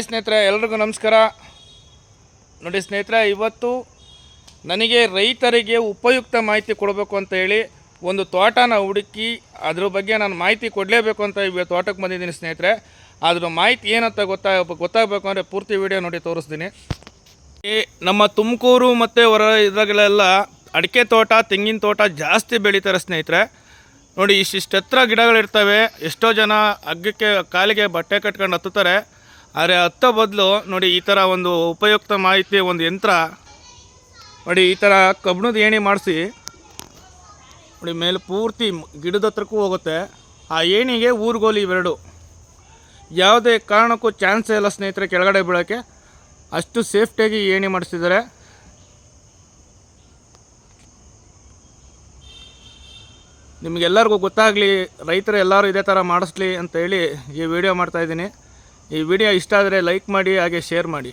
ಸ್ನೇಹಿತರೆ, ಎಲ್ರಿಗೂ ನಮಸ್ಕಾರ. ನೋಡಿ ಸ್ನೇಹಿತರೆ, ಇವತ್ತು ನನಗೆ ರೈತರಿಗೆ ಉಪಯುಕ್ತ ಮಾಹಿತಿ ಕೊಡಬೇಕು ಅಂತ ಹೇಳಿ ಒಂದು ತೋಟನ ಹುಡುಕಿ ಅದ್ರ ಬಗ್ಗೆ ನಾನು ಮಾಹಿತಿ ಕೊಡಲೇಬೇಕು ಅಂತ ಇವ ತೋಟಕ್ಕೆ ಬಂದಿದ್ದೀನಿ ಸ್ನೇಹಿತರೆ. ಅದ್ರ ಮಾಹಿತಿ ಏನಂತ ಗೊತ್ತಾ, ಗೊತ್ತಾಗಬೇಕು ಅಂದರೆ ಪೂರ್ತಿ ವಿಡಿಯೋ ನೋಡಿ ತೋರಿಸ್ತೀನಿ. ಈ ನಮ್ಮ ತುಮಕೂರು ಮತ್ತು ಹೊರ ಇದಾಗಲೆಲ್ಲ ಅಡಿಕೆ ತೋಟ, ತೆಂಗಿನ ತೋಟ ಜಾಸ್ತಿ ಬೆಳೀತಾರೆ ಸ್ನೇಹಿತರೆ. ನೋಡಿ ಇಷ್ಟಿಷ್ಟು ಹತ್ರ ಗಿಡಗಳಿರ್ತವೆ, ಎಷ್ಟೋ ಜನ ಹಗ್ಗಕ್ಕೆ, ಕಾಲಿಗೆ ಬಟ್ಟೆ ಕಟ್ಕೊಂಡು ಹತ್ತುತ್ತಾರೆ. ಆದರೆ ಹತ್ತೋ ಬದಲು ನೋಡಿ ಈ ಥರ ಒಂದು ಉಪಯುಕ್ತ ಮಾಹಿತಿ ಒಂದು ಯಂತ್ರ. ನೋಡಿ ಈ ಥರ ಕಬ್ಬಿಣದ ಏಣಿ ಮಾಡಿಸಿ. ನೋಡಿ ಮೇಲೆ ಪೂರ್ತಿ ಗಿಡದ ಹತ್ರಕ್ಕೂ ಹೋಗುತ್ತೆ. ಆ ಏಣಿಗೆ ಊರುಗೋಲಿ ಇವೆರಡು. ಯಾವುದೇ ಕಾರಣಕ್ಕೂ ಚಾನ್ಸೇ ಇಲ್ಲ ಸ್ನೇಹಿತರೆ ಕೆಳಗಡೆ ಬೀಳೋಕ್ಕೆ ಅಷ್ಟು ಸೇಫ್ಟಿಯಾಗಿ ಏಣಿ ಮಾಡಿಸಿದ್ದಾರೆ. ನಿಮಗೆಲ್ಲರಿಗೂ ಗೊತ್ತಾಗಲಿ, ರೈತರು ಎಲ್ಲರೂ ಇದೇ ಥರ ಮಾಡಿಸ್ಲಿ ಅಂತ ಹೇಳಿ ಈ ವಿಡಿಯೋ ಮಾಡ್ತಾಯಿದ್ದೀನಿ ಈ ವಿಡಿಯೋ ಇಷ್ಟ ಆದರೆ ಲೈಕ್ ಮಾಡಿ ಹಾಗೆ ಶೇರ್ ಮಾಡಿ.